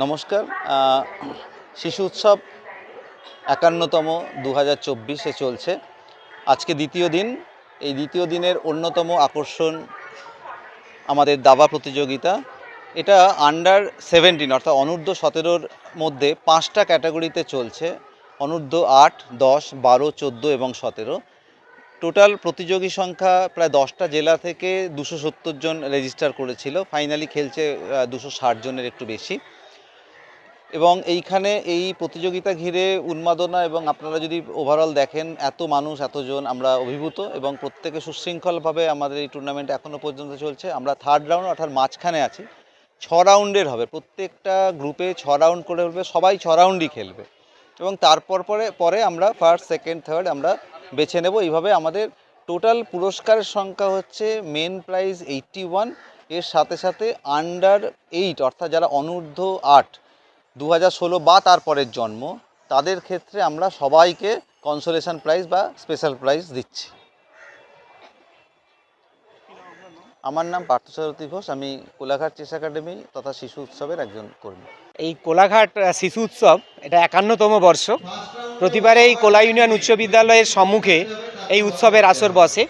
নমস্কার শিশু উৎসব একান্নতম দু হাজার চব্বিশে চলছে। আজকে দ্বিতীয় দিন। এই দ্বিতীয় দিনের অন্যতম আকর্ষণ আমাদের দাবা প্রতিযোগিতা। এটা আন্ডার সেভেন্টিন অর্থাৎ অনূর্ধ্ব সতেরোর মধ্যে পাঁচটা ক্যাটাগরিতে চলছে। অনূর্ধ্ব আট, দশ, বারো, চোদ্দ এবং সতেরো। টোটাল প্রতিযোগী সংখ্যা প্রায় দশটা জেলা থেকে দুশো সত্তর জন রেজিস্টার করেছিল। ফাইনালি খেলছে দুশো ষাট জনের একটু বেশি। এবং এইখানে এই প্রতিযোগিতা ঘিরে উন্মাদনা এবং আপনারা যদি ওভারঅল দেখেন এত মানুষ, এতজন আমরা অভিভূত এবং প্রত্যেকে সুশৃঙ্খলভাবে আমাদের এই টুর্নামেন্ট এখনও পর্যন্ত চলছে। আমরা থার্ড রাউন্ড অর্থাৎ মাঝখানে আছি। ছ রাউন্ডের হবে। প্রত্যেকটা গ্রুপে ছ রাউন্ড করে হবে সবাই ছ রাউন্ডই খেলবে। এবং তারপর পরে পরে আমরা ফার্স্ট সেকেন্ড থার্ড আমরা বেছে নেব। এইভাবে আমাদের টোটাল পুরস্কারের সংখ্যা হচ্ছে মেন প্রাইজ এইটটি ওয়ানের সাথে সাথে আন্ডার এইট অর্থাৎ যারা অনূর্ধ্ব আট দু হাজার ষোলো বা তারপরের জন্ম, তাদের ক্ষেত্রে আমরা সবাইকে কনসোলেশন প্রাইজ বা স্পেশাল প্রাইজ দিচ্ছি। আমার নাম পার্থসারথী ঘোষ, আমি কোলাঘাট চেস একাডেমি তথা শিশু উৎসবের একজন কর্মী। এই কোলাঘাট শিশু উৎসব, এটা একান্নতম বর্ষ। প্রতিবারে এই কোলা ইউনিয়ন উচ্চ বিদ্যালয়ের সম্মুখে এই উৎসবের আসর বসে।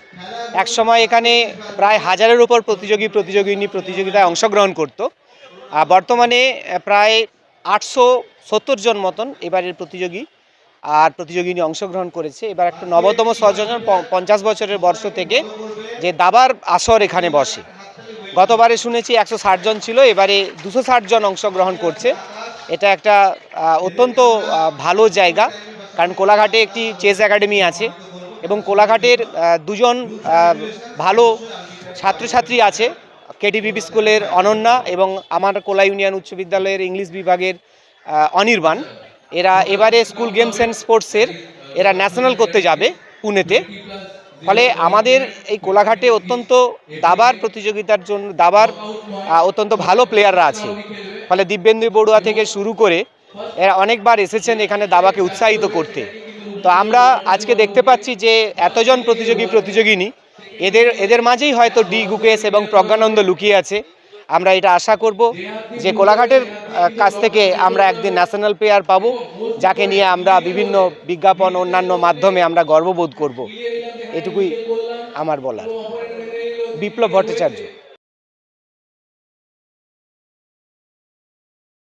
একসময় এখানে প্রায় হাজারের উপর প্রতিযোগী প্রতিযোগিনী প্রতিযোগিতায় অংশগ্রহণ করত। আর বর্তমানে প্রায় আটশো সত্তর জন মতন এবারের প্রতিযোগী আর প্রতিযোগিনী অংশগ্রহণ করেছে। এবার একটা নবতম সচেতন পঞ্চাশ বছরের বর্ষ থেকে যে দাবার আসর এখানে বসে। গতবারে শুনেছি একশো ষাট জন ছিল, এবারে দুশো জন অংশগ্রহণ করছে। এটা একটা অত্যন্ত ভালো জায়গা, কারণ কোলাঘাটে একটি চেস একাডেমি আছে এবং কোলাঘাটের দুজন ভালো ছাত্রছাত্রী আছে। কেটিবিবি স্কুলের অনন্যা এবং আমার কোলা ইউনিয়ন উচ্চ বিদ্যালয়ের ইংলিশ বিভাগের অনির্বাণ। এরা এবারে স্কুল গেমস অ্যান্ড স্পোর্টসের, এরা ন্যাশনাল করতে যাবে পুনেতে। ফলে আমাদের এই কোলাঘাটে অত্যন্ত দাবার প্রতিযোগিতার জন্য, দাবার অত্যন্ত ভালো প্লেয়াররা আছে। ফলে দিব্যেন্দু বড়ুয়া থেকে শুরু করে এরা অনেকবার এসেছেন এখানে দাবাকে উৎসাহিত করতে। তো আমরা আজকে দেখতে পাচ্ছি যে এতজন প্রতিযোগী, প্রতিযোগিনী এদের এদের মাঝেই হয়তো ডি গুকেশ এবং প্রজ্ঞানন্দ লুকিয়ে আছে। আমরা এটা আশা করব যে কোলাঘাটের কাছ থেকে আমরা একদিন ন্যাশনাল প্লেয়ার পাব, যাকে নিয়ে আমরা বিভিন্ন বিজ্ঞাপন, অন্যান্য মাধ্যমে আমরা গর্ববোধ করব। এটুকুই আমার বলার। বিপ্লব ভট্টাচার্য।